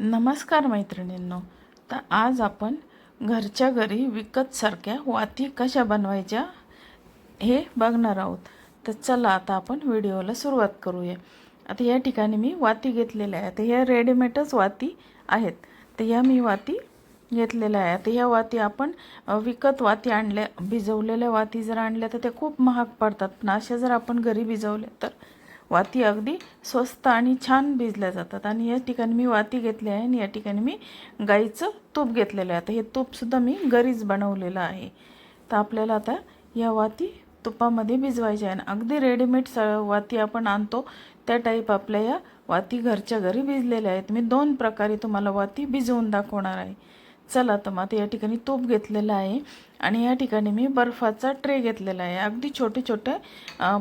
नमस्कार मैत्रिणींनो. तर आज आपण घरच्या घरी विकतसारख्या वाती कशा बनवायच्या हे बघणार आहोत. तर चला आता आपण व्हिडिओला सुरुवात करूया. आता या ठिकाणी मी वाती घेतलेल्या आहेत. ह्या रेडीमेडच वाती आहेत. तर ह्या मी वाती घेतलेल्या आहे आता ह्या वाती आपण विकत वाती आणल्या भिजवलेल्या वाती जर आणल्या तर त्या खूप महाग पडतात. पण अशा जर आपण घरी भिजवल्या तर वाती अगदी स्वस्त आणि छान भिजल्या जातात. आणि या ठिकाणी मी वाती घेतली आहे आणि या ठिकाणी मी गाईचं तूप घेतलेलं आहे. आता हे तूपसुद्धा मी घरीच बनवलेलं आहे. तर आपल्याला आता या वाती तुपामध्ये भिजवायच्या आहे. आणि अगदी रेडीमेड स वाती आपण आणतो त्या टाईप आपल्या या वाती घरच्या घरी भिजलेल्या आहेत. मी दोन प्रकारे तुम्हाला वाती भिजवून दाखवणार आहे. चला तर मग आता या ठिकाणी तूप घेतलेलं आहे. आणि या ठिकाणी मी बर्फाचा ट्रे घेतलेला आहे. अगदी छोटे छोटे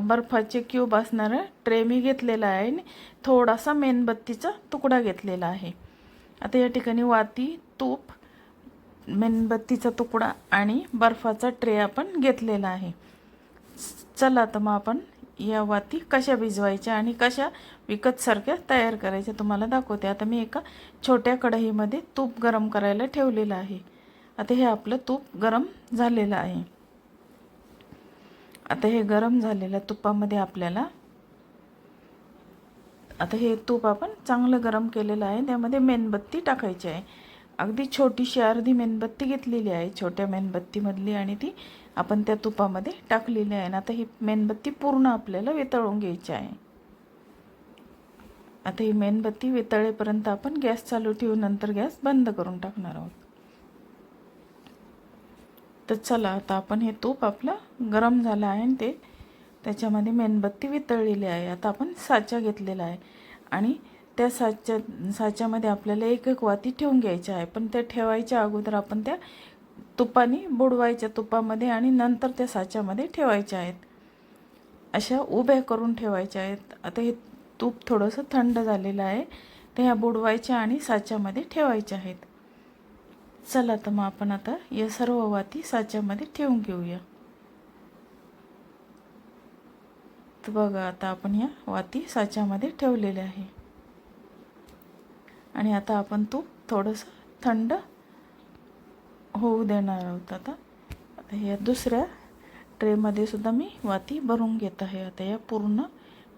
बर्फाचे क्यूब असणारा ट्रे मी घेतलेला आहे. आणि थोडासा मेणबत्तीचा तुकडा घेतलेला आहे. आता या ठिकाणी वाती तूप मेणबत्तीचा तुकडा आणि बर्फाचा ट्रे आपण घेतलेला आहे. चला तर मग आपण या वाती कशा भिजवायच्या आणि कशा विकतसारख्या तयार करायच्या तुम्हाला दाखवते. आता मी एका छोट्या कढईमध्ये तूप गरम करायला ठेवलेलं आहे. आता हे आपलं तूप गरम झालेलं आहे. आता हे गरम झालेल्या तुपामध्ये आपल्याला आता हे तूप आपण चांगलं गरम केलेलं आहे. त्यामध्ये मेणबत्ती टाकायची आहे. अगदी छोटीशी अर्धी मेणबत्ती घेतलेली आहे छोट्या मेणबत्तीमधली आणि ती आपण त्या तुपामध्ये टाकलेली आहे. आणि आता ही मेणबत्ती पूर्ण आपल्याला वितळून घ्यायची आहे. आता ही मेणबत्ती वितळेपर्यंत आपण गॅस चालू ठेवून नंतर गॅस बंद करून टाकणार आहोत. तर चला आता आपण हे तूप आपलं गरम झालं आहे आणि ते त्याच्यामध्ये मेणबत्ती वितळलेली आहे. आता आपण साचा घेतलेला आहे. आणि त्या साच्या साच्यामध्ये आपल्याला एक एक वाती ठेवून घ्यायच्या आहे. पण त्या ठेवायच्या अगोदर आपण त्या तुपाने बुडवायच्या तुपामध्ये आणि नंतर त्या साच्यामध्ये ठेवायच्या आहेत. अशा उभ्या करून ठेवायच्या आहेत. आता हे तूप थोडंसं थंड झालेलं आहे. तर ह्या बुडवायच्या आणि साच्यामध्ये ठेवायच्या आहेत. चला तर मग आपण आता या सर्व वाती साच्यामध्ये ठेवून घेऊया. तर बघा आता आपण या वाती साच्यामध्ये ठेवलेल्या आहे. आणि आता आपण तूप थोडंसं थंड होऊ देणार आहोत आता. आता या दुसऱ्या ट्रेमध्ये सुद्धा मी वाती भरून घेत आहे. आता या पूर्ण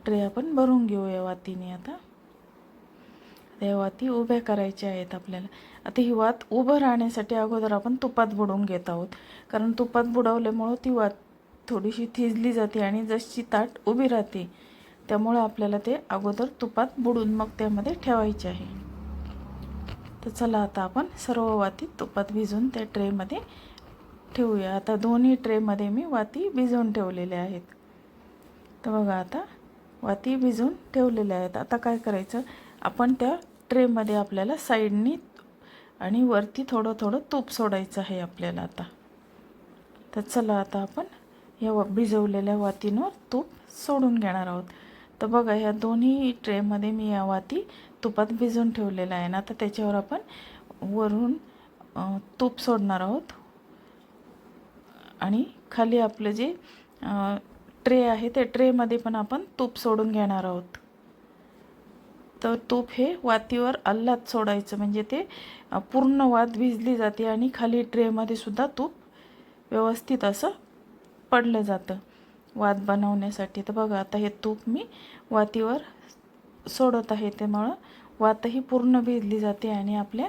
ट्रे आपण भरून घेऊ या वातीने आता. त्या वाती उभ्या करायच्या आहेत आपल्याला. आता ही वात उभं राहण्यासाठी अगोदर आपण तुपात बुडवून घेत आहोत. कारण तुपात बुडवल्यामुळं ती वात थोडीशी थिजली जाते आणि जशी ताट उभी राहते त्यामुळं आपल्याला ते अगोदर तुपात बुडून मग त्यामध्ये ठेवायचे आहे. तर चला आता आपण सर्व वाती तुपात भिजून त्या ट्रेमध्ये ठेवूया. आता दोन्ही ट्रेमध्ये मी वाती भिजवून ठेवलेल्या आहेत. तर बघा आता वाती भिजवून ठेवलेल्या आहेत. आता काय करायचं? आपण त्या ट्रेमध्ये आपल्याला साईडनी आणि वरती थोडं थोडं तूप सोडायचं आहे आपल्याला आता. तर चला आता आपण या व- भिजवलेल्या वातींवर तूप सोडून घेणार आहोत. तर बघा ह्या दोन्ही ट्रेमध्ये मी या वाती तुपात भिजून ठेवलेला आहे ना तर त्याच्यावर आपण वरून तूप सोडणार आहोत. आणि खाली आपलं जे ट्रे आहे त्या ट्रेमध्ये पण आपण तूप सोडून घेणार आहोत. तर तूप हे वातीवर अल्लात सोडायचं म्हणजे ते पूर्ण वात भिजली जाते आणि खाली ट्रेमध्ये सुद्धा तूप व्यवस्थित असं पडलं जातं. वात बनवण्यासाठी. तर बघा आता हे तूप मी वातीवर सोडत आहे. त्यामुळं वातही पूर्ण भिजली जाते आणि आपल्या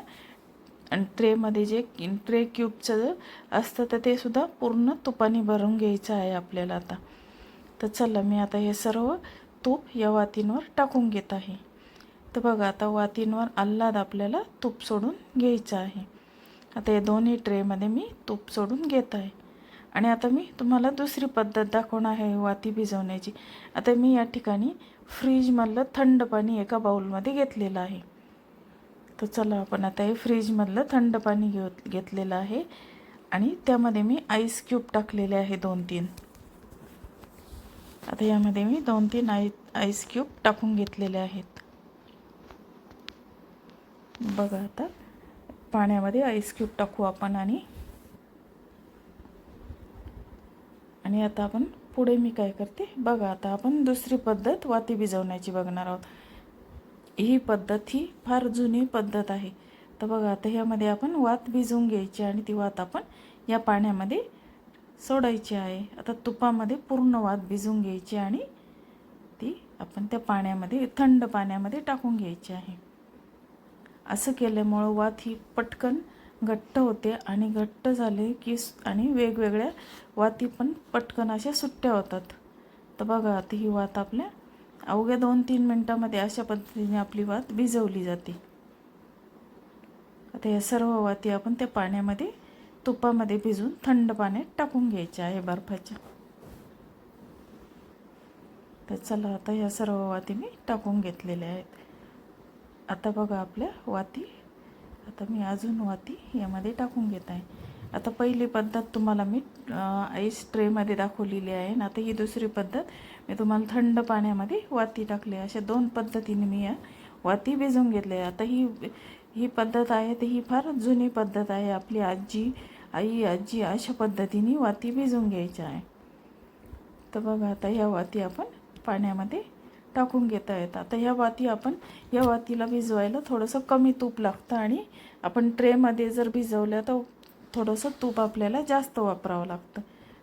आणि ट्रेमध्ये जे ट्रे क्यूबचं असतं तर ते सुद्धा पूर्ण तुपाने भरून घ्यायचं आहे आपल्याला आता. तर चला मी आता हे सर्व तूप या वातींवर टाकून घेत आहे. तर बघा आता वातींवर आल्हाद आपल्याला तूप सोडून घ्यायचं आहे. आता या दोन्ही ट्रेमध्ये मी तूप सोडून घेत आहे. आणि आता मी तुम्हाला दुसरी पद्धत दाखवणार आहे वाती भिजवण्याची. आता मी या ठिकाणी फ्रीजमधलं थंड पाणी एका बाउलमध्ये घेतलेलं आहे. तर चला आपण आता हे फ्रीजमधलं थंड पाणी घेऊ घेतलेलं आहे. आणि त्यामध्ये मी आईस क्यूब टाकलेले आहे दोन तीन. आता यामध्ये मी दोन तीन आय आईस क्यूब टाकून घेतलेले आहेत. बघा आता पाण्यामध्ये आईस क्यूब टाकू आपण आणि आणि आता आपण पुढे मी काय करते? बघा आता आपण दुसरी पद्धत वाती भिजवण्याची बघणार आहोत. ही पद्धत ही फार जुनी पद्धत आहे. तर बघा आता ह्यामध्ये आपण वात भिजवून घ्यायची आणि ती वात आपण या पाण्यामध्ये सोडायची आहे. आता तुपामध्ये पूर्ण वात भिजवून घ्यायची आणि ती आपण त्या पाण्यामध्ये थंड पाण्यामध्ये टाकून घ्यायची आहे. असं केल्यामुळं वात ही पटकन घट्ट होते आणि घट्ट झाले की आणि वेगवेगळ्या वाती पण पटकन अशा सुट्ट्या होतात. तर बघा आता ही वात आपल्या अवघ्या दोन तीन मिनटामध्ये अशा पद्धतीने आपली वात भिजवली जाते. आता या सर्व वाती आपण त्या पाण्यामध्ये तुपामध्ये भिजून थंड पाण्यात टाकून घ्यायच्या आहे बर्फाच्या. तर चला आता या सर्व वाती मी टाकून घेतलेल्या आहेत. आता बघा आपल्या वाती आता मी अजून वाती यामध्ये टाकून घेत आहे. आता पहिली पद्धत तुम्हाला मी आईस ट्रेमध्ये दाखवलेली आहे ना आता ही दुसरी पद्धत मी तुम्हाला थंड पाण्यामध्ये वाती टाकली अशा दोन पद्धतीने मी या वाती भिजवून घेतल्या आता ही ही पद्धत आहे तर ही फार जुनी पद्धत आहे. आपली आजी आई आजी अशा पद्धतीने वाती भिजवून घ्यायच्या आहे. तर बघा आता ह्या वाती आपण पाण्यामध्ये टाकून घेता येतं आता ह्या वाती आपण या वातीला भिजवायला थोडंसं कमी तूप लागतं आणि आपण ट्रेमध्ये जर भिजवल्या तर थोडंसं तूप आपल्याला जास्त वापरावं लागतं.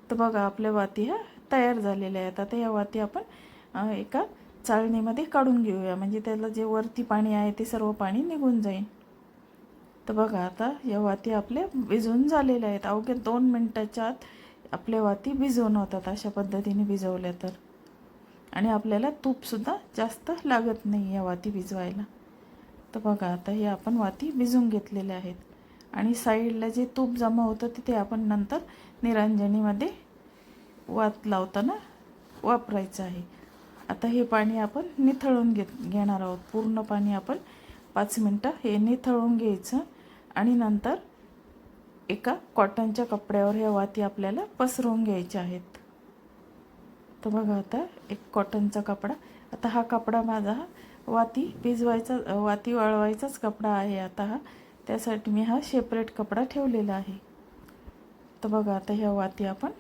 तर बघा आपल्या वाती ह्या तयार झालेल्या आहेत. आता ह्या वाती आपण एका चाळणीमध्ये काढून घेऊया. म्हणजे त्याला जे वरती पाणी आहे ते सर्व पाणी निघून जाईल. तर बघा आता या वाती आपल्या भिजवून झालेल्या आहेत. अवघ्या दोन मिनटाच्या आत आपल्या वाती भिजवून होतात अशा पद्धतीने भिजवल्या तर. आणि आपल्याला तूपसुद्धा जास्त लागत नाही या वाती भिजवायला. तर बघा आता हे आपण वाती भिजवून घेतलेल्या आहेत. आणि साईडला जे तूप जमा होतं तिथे आपण नंतर निरांजनीमध्ये वात लावताना वापरायचं आहे. आता हे पाणी आपण निथळून घेत घेणार आहोत. पूर्ण पाणी आपण पाच मिनटं हे निथळून घ्यायचं आणि नंतर एका कॉटनच्या कपड्यावर ह्या वाती आपल्याला पसरवून घ्यायच्या आहेत. तर बघा आता एक कॉटनचा कपडा. आता हा कपडा माझा वाती भिजवायचा वाती वाळवायचाच कपडा आहे आता हा. त्यासाठी मी हा सेपरेट कपडा ठेवलेला आहे. तर बघा आता ह्या वाती आपण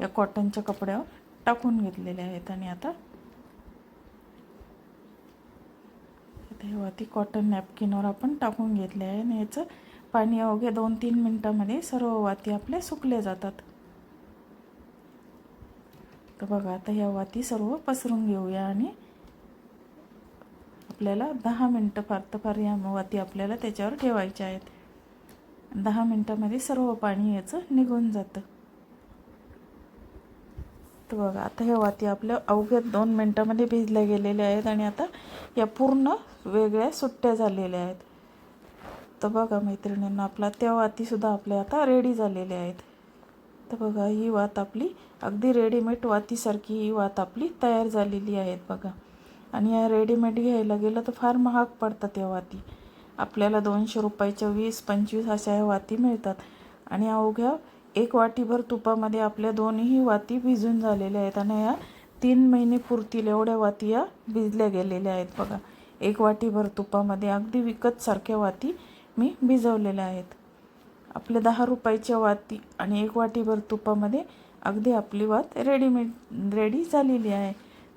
या कॉटनच्या कपड्यावर टाकून घेतलेल्या आहेत आणि आता आता हे वाती कॉटन नॅपकिनवर आपण टाकून घेतले आहे आणि याचं पाणी अवघ्या दोन तीन मिनटामध्ये सर्व वाती आपल्या सुकल्या जातात. तर बघा आता ह्या वाती सर्व पसरून घेऊया आणि आपल्याला दहा मिनटं फार तर फार या वाती आपल्याला त्याच्यावर ठेवायच्या आहेत. दहा मिनटामध्ये सर्व पाणी याचं निघून जातं. तर बघा आता ह्या वाती आपल्या अवघ्या दोन मिनटामध्ये भिजल्या गेलेल्या आहेत आणि आता या पूर्ण वेगळ्या सुट्ट्या झालेल्या आहेत. तर बघा मैत्रिणींना आपला त्या वातीसुद्धा आपल्या आता रेडी झालेल्या आहेत. तर बघा ही वात आपली अगदी रेडीमेड वातीसारखी ही वात आपली तयार झालेली आहेत बघा. आणि या रेडीमेड घ्यायला गेलं तर फार महाग पडतात या वाती. आपल्याला दोनशे रुपयाच्या वीस पंचवीस अशा या वाती मिळतात. आणि अवघ्या एक वाटीभर तुपामध्ये आपल्या दोन्ही वाती भिजून झालेल्या आहेत आणि या तीन महिने पुरतील एवढ्या वाती या भिजल्या गेलेल्या आहेत बघा. एक वाटीभर तुपामध्ये अगदी विकतसारख्या वाती मी भिजवलेल्या आहेत. आपल्या दहा रुपयाच्या वाती आणि एक वाटीभर तुपामध्ये अगदी आपली वात रेडीमेड रेडी झालेली आहे.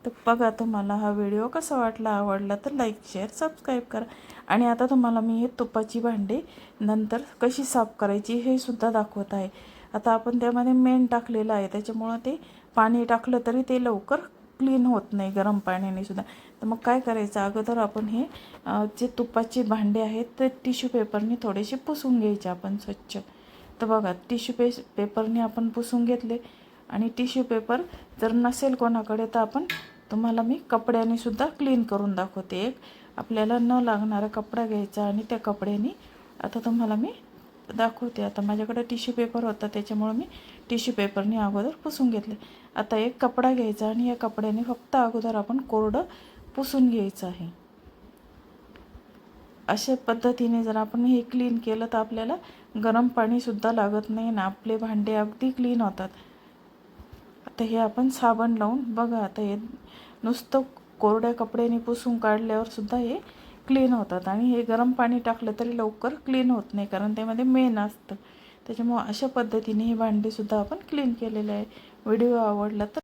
तर बघा तुम्हाला हा व्हिडिओ कसा वाटला आवडला तर लाईक शेअर सबस्क्राईब करा. आणि आता तुम्हाला मी हे तुपाची भांडे नंतर कशी साफ करायची हे सुद्धा दाखवत आहे. आता आपण त्यामध्ये मेण टाकलेलं आहे. त्याच्यामुळं ते पाणी टाकलं तरी ते लवकर क्लीन होत नाही गरम पाण्याने सुद्धा. तर मग काय करायचं? अगोदर आपण हे जे तुपाचे भांडे आहेत ते टिश्यू पेपरने थोडेसे पुसून घ्यायचे आपण स्वच्छ. तर बघा टिश्यू पे पेपरने आपण पुसून घेतले आणि टिश्यू पेपर जर नसेल कोणाकडे तर आपण तुम्हाला मी कपड्याने सुद्धा क्लीन करून दाखवते. एक आपल्याला न लागणारा कपडा घ्यायचा आणि त्या कपड्याने आता तुम्हाला मी दाखवते. आता माझ्याकडे टिश्यू पेपर होता त्याच्यामुळं मी टिश्यू पेपरने अगोदर पुसून घेतले. आता एक कपडा घ्यायचा आणि या कपड्याने फक्त अगोदर आपण कोरडं पुसून घ्यायचं आहे. अशा पद्धतीने जर आपण हे क्लीन केलं तर आपल्याला गरम पाणीसुद्धा लागत नाही आणि आपले भांडे अगदी क्लीन होतात. आता हे आपण साबण लावून बघा आता हे नुसतं कोरड्या कपड्याने पुसून काढल्यावर सुद्धा हे क्लीन होतात आणि हे गरम पाणी टाकलं तरी लवकर क्लीन होत नाही कारण त्यामध्ये मेन असतं. त्याच्यामुळं अशा पद्धतीने हे भांडेसुद्धा आपण क्लीन केलेले आहे. व्हिडिओ आवडला तर